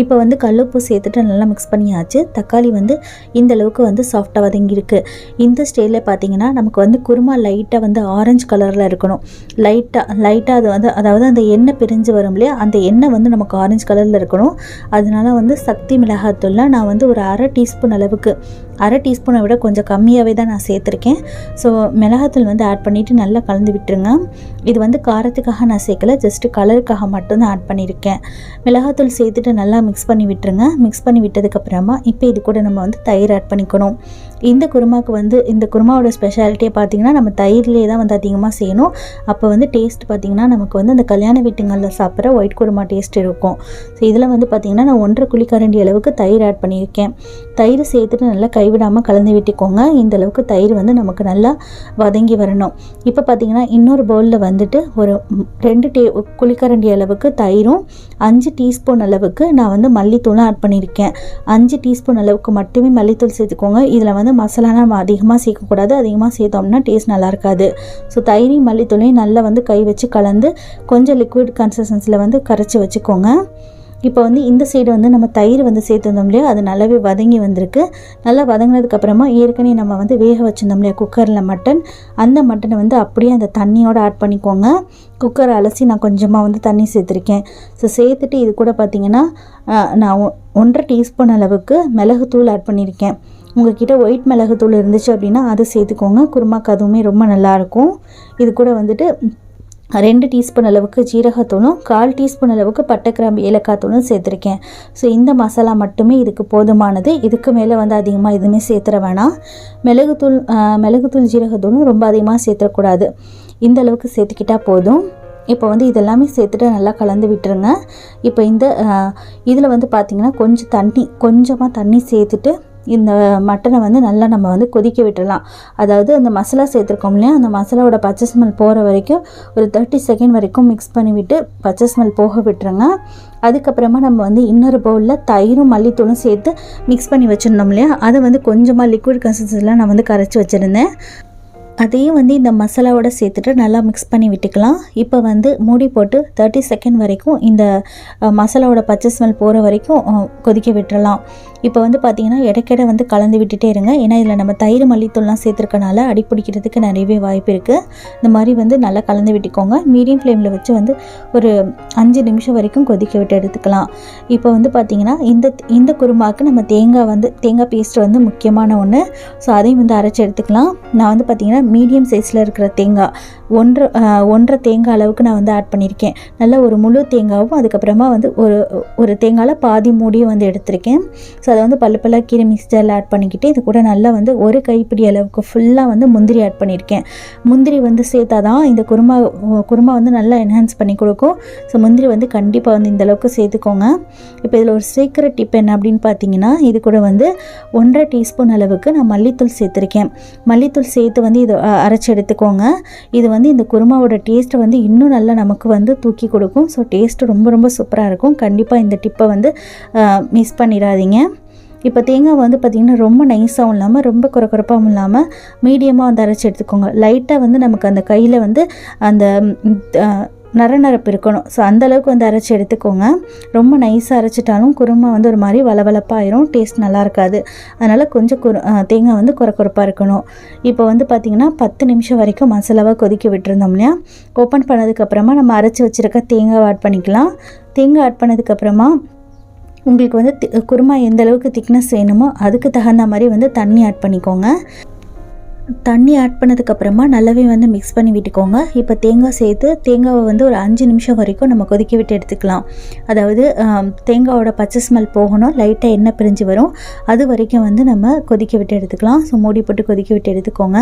இப்போ வந்து கல்லுப்பு சேர்த்துட்டு நல்லா மிக்ஸ் பண்ணியாச்சு. தக்காளி வந்து இந்த அளவுக்கு வந்து சாஃப்டாக வதங்கியிருக்கு. இந்த ஸ்டேஜில் பார்த்தீங்கன்னா நமக்கு வந்து குருமா லைட்டாக வந்து ஆரஞ்சு கலரில் இருக்கணும். லைட்டாக லைட்டாக அது வந்து அதாவது அந்த எண்ணெய் பிரிஞ்சு வரும் இல்லையா? அந்த எண்ணெய் வந்து நமக்கு ஆரஞ்சு கலரில் இருக்கணும். அதனால வந்து சக்தி மிளகாத்தூள்ல நான் வந்து ஒரு அரை டீஸ்பூன் அளவுக்கு. அரை டீஸ்பூனை விட கொஞ்சம் கம்மியாகவே தான் நான் சேர்த்துருக்கேன். ஸோ மிளகாத்தூள் வந்து ஆட் பண்ணிவிட்டு நல்லா கலந்து விட்டுருங்க. இது வந்து காரத்துக்காக நான் சேர்க்கல ஜஸ்ட்டு கலருக்காக மட்டும்தான் ஆட் பண்ணியிருக்கேன். மிளகாத்தூள் சேர்த்துட்டு நல்லா மிக்ஸ் பண்ணி விட்டுருங்க. மிக்ஸ் பண்ணி விட்டதுக்கப்புறமா இப்போ இது கூட நம்ம வந்து தயிர் ஆட் பண்ணிக்கணும். இந்த குருமாவுக்கு வந்து இந்த குருமாவோட ஸ்பெஷாலிட்டியை பார்த்தீங்கன்னா நம்ம தயிர்லேயே தான் வந்து அதிகமாக செய்யணும். அப்போ வந்து டேஸ்ட் பார்த்தீங்கன்னா நமக்கு வந்து அந்த கல்யாண வீட்டுங்களில் சாப்பிட்ற ஒயிட் குருமா டேஸ்ட் இருக்கும். ஸோ இதில் வந்து பார்த்திங்கன்னா நான் ஒன்றரை குழிக்கரண்டி அளவுக்கு தயிர் ஆட் பண்ணியிருக்கேன். தயிர் சேர்த்துட்டு நல்லா கைவிடாமல் கலந்து விட்டுக்கோங்க. இந்த அளவுக்கு தயிர் வந்து நமக்கு நல்லா வதங்கி வரணும். இப்போ பார்த்தீங்கன்னா இன்னொரு பவுலில் வந்துட்டு ஒரு ரெண்டு டே குளிக்கரண்டி அளவுக்கு தயிரும் அஞ்சு டீஸ்பூன் அளவுக்கு நான் வந்து மல்லித்தூளும் ஆட் பண்ணியிருக்கேன். அஞ்சு டீஸ்பூன் அளவுக்கு மட்டுமே மல்லித்தூள் சேர்த்துக்கோங்க. இதில் வந்து மசாலா நம்ம அதிகமாக சேர்க்கக்கூடாது அதிகமாக சேர்த்தோம்னா டேஸ்ட் நல்லா இருக்காது. ஸோ தயிரையும் மல்லித்தூளையும் நல்லா வந்து கை வச்சு கலந்து கொஞ்சம் லிக்விட் கன்சிஸ்டன்சியில் வந்து கரைச்சி வச்சுக்கோங்க. இப்போ வந்து இந்த சைடு வந்து நம்ம தயிர் வந்து சேர்த்துருந்தோம் இல்லையா? அது நல்லாவே வதங்கி வந்திருக்கு. நல்லா வதங்கினதுக்கப்புறமா ஏற்கனவே நம்ம வந்து வேக வச்சுருந்தோம் இல்லையா? குக்கரில் மட்டன் அந்த மட்டனை வந்து அப்படியே அந்த தண்ணியோடு ஆட் பண்ணிக்கோங்க. குக்கரை அலசி நான் கொஞ்சமாக வந்து தண்ணி சேர்த்துருக்கேன். ஸோ சேர்த்துட்டு இது கூட பார்த்திங்கன்னா நான் ஒன்றரை டீஸ்பூன் அளவுக்கு மிளகுத்தூள் ஆட் பண்ணியிருக்கேன் உங்ககிட்ட ஒயிட் மிளகுத்தூள் இருந்துச்சு அப்படின்னா அதை சேர்த்துக்கோங்க. குருமாக்கு அதுவுமே ரொம்ப நல்லாயிருக்கும் இது கூட வந்துட்டு ரெண்டு டீஸ்பூன் அளவுக்கு ஜீரகத்தூளும் கால் டீஸ்பூன் அளவுக்கு பட்டை கிராம்பு ஏலக்காய் தூளும் சேர்த்துருக்கேன். ஸோ இந்த மசாலா மட்டுமே இதுக்கு போதுமானது. இதுக்கு மேலே வந்து அதிகமாக எதுவுமே சேர்த்துற வேணாம். மிளகுத்தூள் மிளகுத்தூள் ஜீரகத்தூளும் ரொம்ப அதிகமாக சேர்த்துடக்கூடாது. இந்த அளவுக்கு சேர்த்துக்கிட்டால் போதும். இப்போ வந்து இதெல்லாமே சேர்த்துட்டு நல்லா கலந்து விட்டுருங்க. இப்போ இந்த இதில் வந்து பார்த்திங்கன்னா கொஞ்சம் தண்ணி கொஞ்சமாக தண்ணி சேர்த்துட்டு இந்த மட்டனை வந்து நல்லா நம்ம வந்து கொதிக்க விட்டுடலாம் அதாவது அந்த மசாலா சேர்த்துருக்கோம் இல்லையா? அந்த மசாலாவோட பச்சை ஸ்மெல் போகிற வரைக்கும் ஒரு தேர்ட்டி செகண்ட் வரைக்கும் மிக்ஸ் பண்ணி விட்டு பச்சை ஸ்மெல் போக விட்டுருங்க. அதுக்கப்புறமா நம்ம வந்து இன்னொரு பவுலில் தயிரும் மல்லித்தூளும் சேர்த்து மிக்ஸ் பண்ணி வச்சுருந்தோம் இல்லையா? அதை வந்து கொஞ்சமாக லிக்விட் கன்சிஸ்டன்சியில் நான் வந்து கரைச்சி வச்சுருந்தேன். அதையும் வந்து இந்த மசாலாவோட சேர்த்துட்டு நல்லா மிக்ஸ் பண்ணி விட்டுக்கலாம். இப்போ வந்து மூடி போட்டு தேர்ட்டி செகண்ட் வரைக்கும் இந்த மசாலாவோட பச்சை ஸ்மெல் போகிற வரைக்கும் கொதிக்க விட்டுறலாம். இப்போ வந்து பார்த்திங்கன்னா இடைக்கிட வந்து கலந்து விட்டுட்டே இருங்க. ஏன்னா இதில் நம்ம தயிர் மல்லித்தூள்லாம் சேர்த்துருக்கனால அடி பிடிக்கிறதுக்கு நிறையவே வாய்ப்பு இருக்குது இந்த மாதிரி வந்து நல்லா கலந்து விட்டுக்கோங்க. மீடியம் ஃப்ளேமில் வச்சு வந்து ஒரு அஞ்சு நிமிஷம் வரைக்கும் கொதிக்க விட்டு எடுத்துக்கலாம். இப்போ வந்து பார்த்திங்கன்னா இந்த இந்த குருமாவுக்கு நம்ம தேங்காய் வந்து தேங்காய் பேஸ்ட் வந்து முக்கியமான ஒன்று ஸோ அதையும் வந்து அரைச்சி எடுத்துக்கலாம். நான் வந்து பார்த்திங்கன்னா மீடியம் சைஸில் இருக்கிற தேங்காய் ஒன்றரை ஒன்றரை தேங்காய் அளவுக்கு நான் வந்து ஆட் பண்ணியிருக்கேன் நல்ல ஒரு முழு தேங்காவும் அதுக்கப்புறமா வந்து ஒரு ஒரு தேங்காயில் பாதி மூடியும் வந்து எடுத்திருக்கேன். ஸோ அதை வந்து பல்லு பல்லாக கீரை மிக்சரில் ஆட் பண்ணிக்கிட்டு இது கூட நல்லா வந்து ஒரு கைப்பிடி அளவுக்கு ஃபுல்லாக வந்து முந்திரி ஆட் பண்ணியிருக்கேன். முந்திரி வந்து சேர்த்தா தான் இந்த குருமா குருமா வந்து நல்லா என்ஹான்ஸ் பண்ணி கொடுக்கும். ஸோ முந்திரி வந்து கண்டிப்பாக வந்து இந்த அளவுக்கு சேர்த்துக்கோங்க. இப்போ இதில் ஒரு சீக்கிரட் டிப் என்ன அப்படின்னு பார்த்தீங்கன்னா இது கூட வந்து ஒன்றரை டீஸ்பூன் அளவுக்கு நான் மல்லித்தூள் சேர்த்துருக்கேன். மல்லித்தூள் சேர்த்து வந்து இது அரைச்சி எடுத்துக்கோங்க. இது வந்து இந்த குருமாவோட டேஸ்ட்டை வந்து இன்னும் நல்லா நமக்கு வந்து தூக்கி கொடுக்கும். ஸோ டேஸ்ட்டு ரொம்ப ரொம்ப சூப்பராக இருக்கும். கண்டிப்பாக இந்த டிப்பை வந்து மிஸ் பண்ணிடாதீங்க. இப்போ தேங்காய் வந்து பார்த்திங்கன்னா ரொம்ப நைஸாகவும் இல்லாமல் ரொம்ப குறக்குறப்பாகவும் இல்லாமல் மீடியமாக வந்து அரைச்சி எடுத்துக்கோங்க. லைட்டாக வந்து நமக்கு அந்த கையில் வந்து அந்த நர நரப்பு இருக்கணும். ஸோ அந்த அளவுக்கு வந்து அரைச்சி எடுத்துக்கோங்க. ரொம்ப நைஸாக அரைச்சிட்டாலும் குருமா வந்து ஒரு மாதிரி வளவளப்பாயிரும் டேஸ்ட் நல்லா இருக்காது. அதனால் கொஞ்சம் குரு தேங்காய் வந்து குறக்குறப்பாக இருக்கணும். இப்போ வந்து பார்த்திங்கன்னா பத்து நிமிஷம் வரைக்கும் மசாலாவாக கொதிக்க விட்டுருந்தோம் இல்லையா? ஓப்பன் பண்ணதுக்கப்புறமா நம்ம அரைச்சி வச்சுருக்க தேங்காய் ஆட் பண்ணிக்கலாம். தேங்காய் ஆட் பண்ணதுக்கப்புறமா உங்களுக்கு வந்து தி- குருமா எந்த அளவுக்கு திக்னஸ் வேணுமோ அதுக்கு தகுந்த மாதிரி வந்து தண்ணி ஆட் பண்ணிக்கோங்க. தண்ணி ஆட் பண்ணதுக்கப்புறமா நல்லாவே வந்து மிக்ஸ் பண்ணி விட்டுக்கோங்க. இப்போ தேங்காய் சேர்த்து தேங்காவை வந்து ஒரு அஞ்சு நிமிஷம் வரைக்கும் நம்ம கொதிக்க விட்டு எடுத்துக்கலாம். அதாவது தேங்காவோட பச்சை ஸ்மெல் போகணும். லைட்டாக எண்ணெய் பிரிஞ்சு வரும். அது வரைக்கும் வந்து நம்ம கொதிக்க விட்டு எடுத்துக்கலாம். ஸோ மூடி போட்டு கொதிக்க விட்டு எடுத்துக்கோங்க.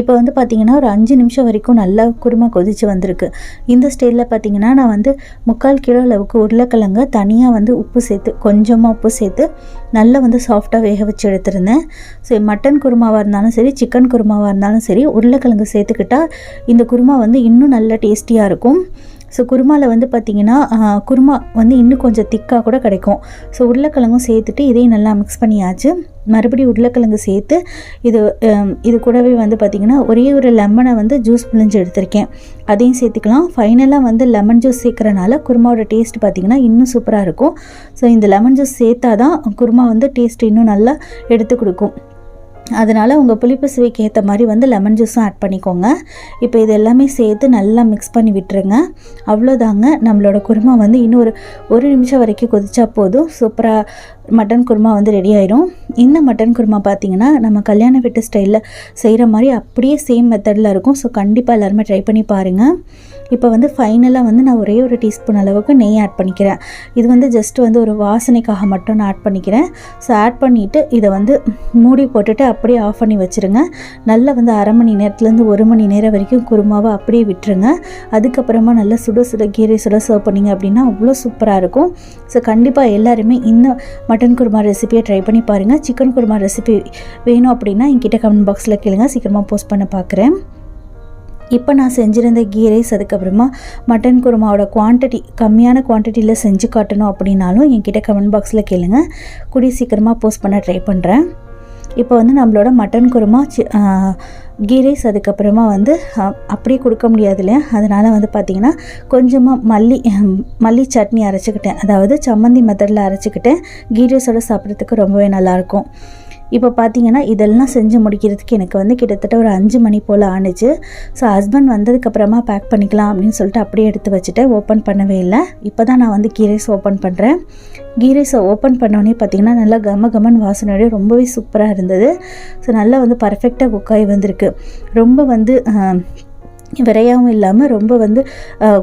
இப்போ வந்து பார்த்திங்கன்னா ஒரு அஞ்சு நிமிஷம் வரைக்கும் நல்லா குருமா கொதிச்சு வந்திருக்கு. இந்த ஸ்டைலில் பார்த்தீங்கன்னா நான் வந்து முக்கால் கிலோ அளவுக்கு உருளைக்கிழங்க தனியாக வந்து உப்பு சேர்த்து கொஞ்சமாக உப்பு சேர்த்து நல்லா வந்து சாஃப்டாக வேக வச்சு எடுத்திருந்தேன். ஸோ மட்டன் குருமாவாக இருந்தாலும் சரி சிக்கன் குருமாவாக இருந்தாலும் சரி உருளைக்கிழங்கு சேர்த்துக்கிட்டா இந்த குருமா வந்து இன்னும் நல்ல டேஸ்டியாக இருக்கும். ஸோ குருமாவில் வந்து பார்த்திங்கன்னா குருமா வந்து இன்னும் கொஞ்சம் திக்காக கூட கிடைக்கும். ஸோ உருளைக்கிழங்கும் சேர்த்துட்டு இதையும் நல்லா மிக்ஸ் பண்ணியாச்சு. மறுபடியும் உருளைக்கிழங்கு சேர்த்து இது இது கூடவே வந்து பார்த்திங்கன்னா ஒரே ஒரு லெமனை வந்து ஜூஸ் பிழிஞ்சு எடுத்திருக்கேன். அதையும் சேர்த்துக்கலாம். ஃபைனலாக வந்து லெமன் ஜூஸ் சேர்க்குறனால குருமாவோட டேஸ்ட் பார்த்திங்கன்னா இன்னும் சூப்பராக இருக்கும். ஸோ இந்த லெமன் ஜூஸ் சேர்த்தா தான் குருமா வந்து டேஸ்ட் இன்னும் நல்லா எடுத்து கொடுக்கும். அதனால் உங்கள் புளிப்பு சுவைக்கு ஏற்ற மாதிரி வந்து லெமன் ஜூஸும் ஆட் பண்ணிக்கோங்க. இப்போ இது எல்லாமே சேர்த்து நல்லா மிக்ஸ் பண்ணி விட்டுருங்க. அவ்வளோதாங்க நம்மளோட குருமா வந்து இன்னும் ஒரு ஒரு நிமிஷம் வரைக்கும் கொதிச்சா போதும். சூப்பராக மட்டன் குருமா வந்து ரெடி ஆயிரும். இந்த மட்டன் குருமா பார்த்தீங்கன்னா நம்ம கல்யாண வீட்டு ஸ்டைலில் செய்கிற மாதிரி அப்படியே சேம் மெத்தடில் இருக்கும். ஸோ கண்டிப்பாக எல்லாருமே ட்ரை பண்ணி பாருங்கள் இப்போ வந்து ஃபைனலாக வந்து நான் ஒரே ஒரு டீஸ்பூன் அளவுக்கு நெய் ஆட் பண்ணிக்கிறேன். இது வந்து ஜஸ்ட் வந்து ஒரு வாசனைக்காக மட்டும் நான் ஆட் பண்ணிக்கிறேன். ஸோ ஆட் பண்ணிவிட்டு இதை வந்து மூடி போட்டுட்டு அப்படியே ஆஃப் பண்ணி வச்சுருங்க. நல்லா வந்து அரை மணி நேரத்துலேருந்து ஒரு மணி நேரம் வரைக்கும் குருமாவை அப்படியே விட்டுருங்க. அதுக்கப்புறமா நல்லா சுட சுட கீரை சுட சர்வ் பண்ணிங்க அப்படின்னா அவ்வளோ சூப்பராக இருக்கும். ஸோ கண்டிப்பாக எல்லாருமே இந்த மட்டன் குருமா ரெசிபியை ட்ரை பண்ணி பாருங்கள் சிக்கன் குருமா ரெசிபி வேணும் அப்படின்னா என்கிட்ட கமெண்ட் பாக்ஸில் கேளுங்க. சீக்கிரமாக போஸ்ட் பண்ண பார்க்குறேன் இப்போ நான் செஞ்சுருந்த கீ ரைஸ் அதுக்கப்புறமா மட்டன் குருமாவோட குவான்டிட்டி கம்மியான குவான்டிட்டியில் செஞ்சு காட்டணும் அப்படின்னாலும் என்கிட்ட கமெண்ட் பாக்ஸில் கேளுங்க. கூடிய சீக்கிரமாக போஸ்ட் பண்ண ட்ரை பண்ணுறேன் இப்போ வந்து நம்மளோட மட்டன் குருமா சி கீ ரைஸ் அதுக்கப்புறமா வந்து அப்படியே கொடுக்க முடியாது இல்லையா? அதனால் வந்து பார்த்திங்கன்னா கொஞ்சமாக மல்லி மல்லி சட்னி அரைச்சிக்கிட்டேன். அதாவது சம்மந்தி மெத்தடில் அரைச்சிக்கிட்டேன். கீ ரைஸோட சாப்பிட்றதுக்கு ரொம்பவே நல்லாயிருக்கும். இப்போ பார்த்தீங்கன்னா இதெல்லாம் செஞ்சு முடிக்கிறதுக்கு எனக்கு வந்து கிட்டத்தட்ட ஒரு அஞ்சு மணி போல் ஆணுச்சு ஸோ ஹஸ்பண்ட் வந்ததுக்கப்புறமா பேக் பண்ணிக்கலாம் அப்படின்னு சொல்லிட்டு அப்படியே எடுத்து வச்சுட்டேன் ஓப்பன் பண்ணவே இல்லை. இப்போ தான் நான் வந்து கீ ரைஸ் ஓப்பன் பண்ணுறேன் கீ ரைஸை ஓப்பன் பண்ணோடனே பார்த்தீங்கன்னா நல்லா கம கமன் வாசனையோடய ரொம்பவே சூப்பராக இருந்தது. ஸோ நல்லா வந்து பர்ஃபெக்டாக குக்காய் வந்திருக்கு. ரொம்ப வந்து விரையாகவும் இல்லாமல் ரொம்ப வந்து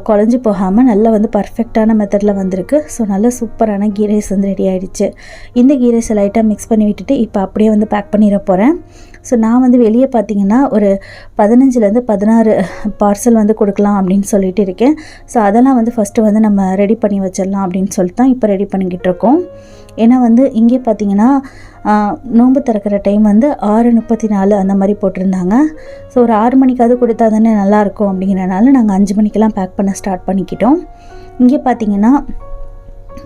குழஞ்சி போகாமல் நல்லா வந்து பர்ஃபெக்டான மெத்தடில் வந்திருக்கு. ஸோ நல்ல சூப்பரான கீ ரைஸ் வந்து ரெடி ஆகிடுச்சு இந்த கீ லைட்டாக மிக்ஸ் பண்ணி விட்டுட்டு இப்போ அப்படியே வந்து பேக் பண்ணிட போகிறேன் ஸோ நான் வந்து வெளியே பார்த்தீங்கன்னா ஒரு பதினஞ்சுலேருந்து பதினாறு பார்சல் வந்து கொடுக்கலாம் அப்படின்னு சொல்லிட்டு இருக்கேன். ஸோ அதெல்லாம் வந்து ஃபஸ்ட்டு வந்து நம்ம ரெடி பண்ணி வச்சிடலாம் அப்படின்னு சொல்லிட்டு தான் இப்போ ரெடி பண்ணிக்கிட்டு இருக்கோம். ஏன்னா வந்து இங்கே பார்த்தீங்கன்னா நோன்பு திறக்கிற டைம் வந்து ஆறு முப்பத்தி நாலு அந்த மாதிரி போட்டிருந்தாங்க. ஸோ ஒரு ஆறு மணிக்காவது கொடுத்தா தானே நல்லாயிருக்கும் அப்படிங்கிறனால நாங்கள் அஞ்சு மணிக்கெல்லாம் பேக் பண்ண ஸ்டார்ட் பண்ணிக்கிட்டோம். இங்கே பார்த்தீங்கன்னா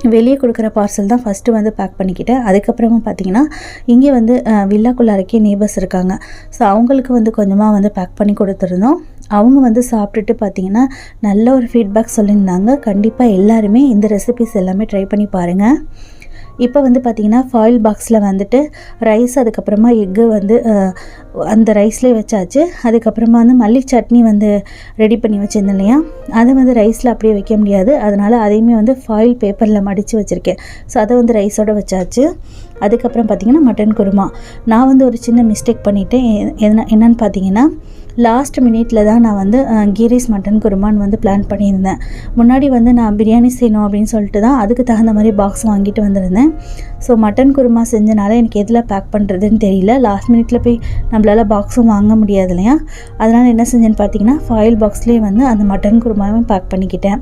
வெளியே கொடுக்குற பார்சல் தான் ஃபஸ்ட்டு வந்து பேக் பண்ணிக்கிட்டேன். அதுக்கப்புறமா பார்த்தீங்கன்னா இங்கே வந்து அஹ், வில்லாக்குள்ளாரைக்கே நேபர்ஸ் இருக்காங்க. ஸோ அவங்களுக்கு வந்து கொஞ்சமாக வந்து பேக் பண்ணி கொடுத்துருந்தோம். அவங்க வந்து சாப்பிட்டுட்டு பார்த்தீங்கன்னா நல்ல ஒரு ஃபீட்பேக் சொல்லியிருந்தாங்க. கண்டிப்பாக எல்லாருமே இந்த ரெசிபிஸ் எல்லாமே ட்ரை பண்ணி பாருங்கள் இப்போ வந்து பார்த்திங்கன்னா ஃபாயில் பாக்ஸில் வந்துட்டு ரைஸ் அதுக்கப்புறமா எக்கு வந்து அந்த ரைஸ்லேயே வச்சாச்சு. அதுக்கப்புறமா வந்து மல்லி சட்னி வந்து ரெடி பண்ணி வச்சுருந்தேன் இல்லையா? அதை வந்து ரைஸில் அப்படியே வைக்க முடியாது. அதனால் அதையுமே வந்து ஃபாயில் பேப்பரில் மடித்து வச்சுருக்கேன். ஸோ அதை வந்து ரைஸோட வச்சாச்சு. அதுக்கப்புறம் பார்த்திங்கன்னா மட்டன் குருமா. நான் வந்து ஒரு சின்ன மிஸ்டேக் பண்ணிட்டேன். என்ன என்னன்னு பார்த்தீங்கன்னா லாஸ்ட் மினிட்ல தான் நான் வந்து அஹ், மட்டன் குருமான்னு வந்து பிளான் பண்ணியிருந்தேன். முன்னாடி வந்து நான் பிரியாணி செய்யணும் அப்படின்னு சொல்லிட்டு தான் அதுக்கு தகுந்த மாதிரி பாக்ஸ் வாங்கிட்டு வந்திருந்தேன். ஸோ மட்டன் குருமா செஞ்சனால எனக்கு எதில் பேக் பண்ணுறதுன்னு தெரியல. லாஸ்ட் மினிட்ல போய் நம்மளால் பாக்ஸும் வாங்க முடியாது இல்லையா? அதனால் என்ன செஞ்சேன்னு பார்த்தீங்கன்னா ஃபாயில் பாக்ஸ்லேயே வந்து அந்த மட்டன் குருமாவும் பேக் பண்ணிக்கிட்டேன்.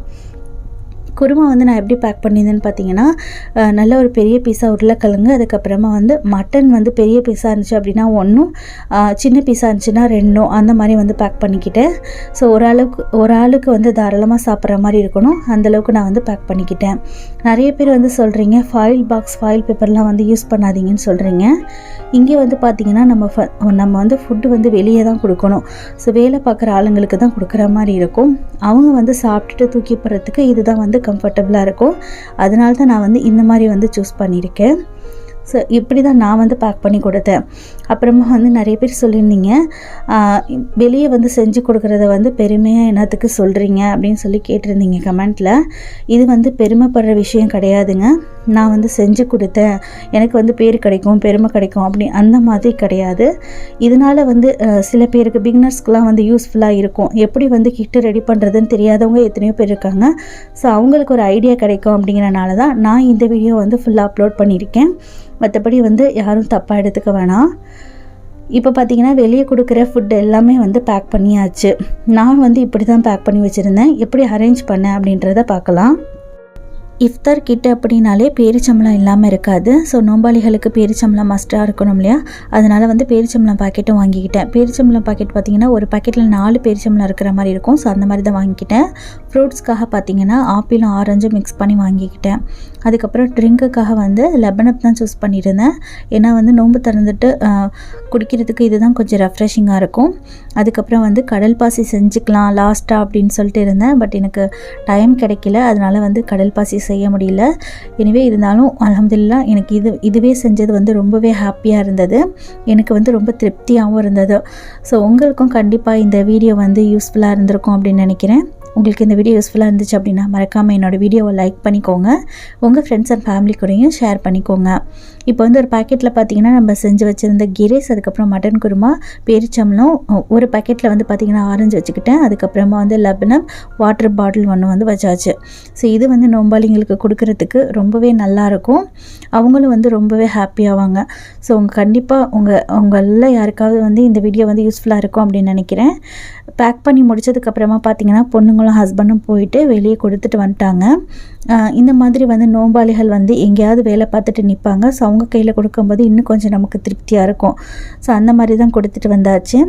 குருமா வந்து நான் எப்படி பேக் பண்ணியிருந்தேன்னு பார்த்தீங்கன்னா நல்ல ஒரு பெரிய பீஸாக உருளைக்கிழங்கு அதுக்கப்புறமா வந்து மட்டன் வந்து பெரிய பீஸாக இருந்துச்சு அப்படின்னா ஒன்றும் சின்ன பீஸாக இருந்துச்சுன்னா ரெண்டும் அந்த மாதிரி வந்து பேக் பண்ணிக்கிட்டேன். ஸோ ஒரு அளவுக்கு ஒரு ஆளுக்கு வந்து தாராளமாக சாப்பிட்ற மாதிரி இருக்கணும். அந்தளவுக்கு நான் வந்து பேக் பண்ணிக்கிட்டேன். நிறைய பேர் வந்து சொல்கிறீங்க ஃபாயில் பாக்ஸ் ஃபாயில் பேப்பர்லாம் வந்து யூஸ் பண்ணாதீங்கன்னு சொல்கிறீங்க இங்கே வந்து பார்த்தீங்கன்னா நம்ம ஃப- நம்ம வந்து ஃபுட்டு வந்து வெளியே தான் கொடுக்கணும். ஸோ வேலை பார்க்குற ஆளுங்களுக்கு தான் கொடுக்குற மாதிரி இருக்கும். அவங்க வந்து சாப்பிட்டுட்டு தூக்கி போகிறதுக்கு இதுதான் வந்து கம்ஃபர்டபுளாக இருக்கும். அதனால தான் நான் வந்து இந்த மாதிரி வந்து சூஸ் பண்ணியிருக்கேன். ஸோ இப்படி தான் நான் வந்து பேக் பண்ணி கொடுத்தேன். அப்புறமா வந்து நிறைய பேர் சொல்லியிருந்தீங்க வெளியே வந்து செஞ்சு கொடுக்குறத வந்து பெருமையாக என்னத்துக்கு சொல்கிறீங்க அப்படின்னு சொல்லி கேட்டிருந்தீங்க கமெண்ட்டில் இது வந்து பெருமைப்படுற விஷயம் கிடையாதுங்க. நான் வந்து செஞ்சு கொடுத்தேன். எனக்கு வந்து பேர் கிடைக்கும் பெருமை கிடைக்கும் அப்படி அந்த மாதிரி கிடையாது. இதனால் வந்து சில பேருக்கு பிகினர்ஸ்க்குலாம் வந்து யூஸ்ஃபுல்லாக இருக்கும். எப்படி வந்து கிட்ட ரெடி பண்ணுறதுன்னு தெரியாதவங்க எத்தனையோ பேர் இருக்காங்க. ஸோ அவங்களுக்கு ஒரு ஐடியா கிடைக்கும் அப்படிங்கிறனால தான் நான் இந்த வீடியோ வந்து ஃபுல்லாக அப்லோட் பண்ணியிருக்கேன். மற்றபடி வந்து யாரும் தப்பாக எடுத்துக்க வேணாம். இப்போ பார்த்தீங்கன்னா வெளியே கொடுக்குற ஃபுட் எல்லாமே வந்து பேக் பண்ணியாச்சு. நான் வந்து இப்படி தான் பேக் பண்ணி வச்சுருந்தேன். எப்படி அரேஞ்ச் பண்ணேன் அப்படின்றத பார்க்கலாம். இஃப்தார் கிட்ட அப்படின்னாலே பேரிச்சம்பளம் இல்லாமல் இருக்காது. ஸோ நோம்பாளிகளுக்கு பேரிச்சம்பளம் மஸ்ட்டாக இருக்கணும் இல்லையா? அதனால் வந்து பேரிச்சம்பளம் பாக்கெட்டும் வாங்கிக்கிட்டேன். பேரிச்சம்பளம் பாக்கெட் பார்த்தீங்கன்னா ஒரு பாக்கெட்டில் நாலு பேரிச்சம்பளம் இருக்கிற மாதிரி இருக்கும். ஸோ அந்த மாதிரி தான் வாங்கிக்கிட்டேன். ஃப்ரூட்ஸ்க்காக பார்த்திங்கன்னா ஆப்பிளும் ஆரஞ்சும் மிக்ஸ் பண்ணி வாங்கிக்கிட்டேன். அதுக்கப்புறம் ட்ரிங்க்குக்காக வந்து லெபனப் தான் சூஸ் பண்ணியிருந்தேன். ஏன்னா வந்து நோன்பு திறந்துட்டு குடிக்கிறதுக்கு இதுதான் கொஞ்சம் ரெஃப்ரெஷிங்காக இருக்கும். அதுக்கப்புறம் வந்து கடல் பாசி செஞ்சுக்கலாம் லாஸ்ட்டாக அப்படின்னு சொல்லிட்டு இருந்தேன். பட் எனக்கு டைம் கிடைக்கல. அதனால் வந்து கடல் பாசி செய்ய முடியல. எனவே இருந்தாலும் அல்ஹம்துலில்லாஹ் எனக்கு இது இதுவே செஞ்சது வந்து ரொம்பவே ஹாப்பியாக இருந்தது. எனக்கு வந்து ரொம்ப திருப்தியாகவும் இருந்தது. ஸோ உங்களுக்கும் கண்டிப்பாக இந்த வீடியோ வந்து யூஸ்ஃபுல்லாக இருந்திருக்கும் அப்படின்னு நினைக்கிறேன். உங்களுக்கு இந்த வீடியோ யூஸ்ஃபுல்லாக இருந்துச்சு அப்படின்னா மறக்காமல் என்னோடய வீடியோவை லைக் பண்ணிக்கோங்க. உங்கள் ஃப்ரெண்ட்ஸ் அண்ட் ஃபேமிலி கூடயும் ஷேர் பண்ணிக்கோங்க. இப்போ வந்து ஒரு பாக்கெட்டில் பார்த்தீங்கன்னா நம்ம செஞ்சு வச்சுருந்த கிரேஸ் அதுக்கப்புறம் மட்டன் குருமா பேரிச்சம்பளம் ஒரு பாக்கெட்டில் வந்து பார்த்திங்கன்னா ஆரஞ்சு வச்சுக்கிட்டேன். அதுக்கப்புறமா வந்து லெபனம் வாட்டர் பாட்டில் ஒன்று வந்து வச்சாச்சு. ஸோ இது வந்து நோம்பாளிங்களுக்கு கொடுக்கறதுக்கு ரொம்பவே நல்லாயிருக்கும் அவங்களும் வந்து ரொம்பவே ஹாப்பியாவாங்க ஸோ உங்கள் கண்டிப்பாக உங்கள் உங்களில் யாருக்காவது வந்து இந்த வீடியோ வந்து யூஸ்ஃபுல்லாக இருக்கும் அப்படின்னு நினைக்கிறேன். பேக் பண்ணி முடிச்சதுக்கப்புறமா பார்த்தீங்கன்னா பொண்ணுங்களும் ஹஸ்பண்டும் போயிட்டு வெளியே கொடுத்துட்டு வந்துட்டாங்க. இந்த மாதிரி வந்து நோம்பாளிகள் வந்து எங்கேயாவது வேலை பார்த்துட்டு நிற்பாங்க ஸோ அவங்க கையில் கொடுக்கும்போது இன்னும் கொஞ்சம் நமக்கு திருப்தியாக இருக்கும். ஸோ அந்த மாதிரி தான் கொடுத்துட்டு வந்தாச்சு.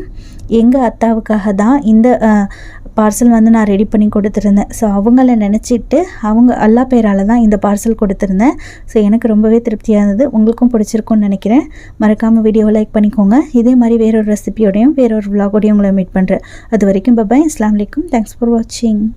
எங்கள் அத்தாவுக்காக தான் இந்த பார்சல் வந்து நான் ரெடி பண்ணி கொடுத்துருந்தேன். ஸோ அவங்கள நினச்சிட்டு அவங்க அல்லா பேரால் தான் இந்த பார்சல் கொடுத்துருந்தேன். ஸோ எனக்கு ரொம்பவே திருப்தியாக இருந்தது. உங்களுக்கும் பிடிச்சிருக்கும்னு நினைக்கிறேன். மறக்காமல் வீடியோ லைக் பண்ணிக்கோங்க. இதே மாதிரி வேறொரு ரெசிபியோடையும் வேறொரு விலாகோடையும் உங்களை மீட் பண்ணுறேன் அது வரைக்கும் பபாய் இஸ்லாம் வலைக்கும் தேங்க்ஸ் ஃபார் வாட்சிங் teaching.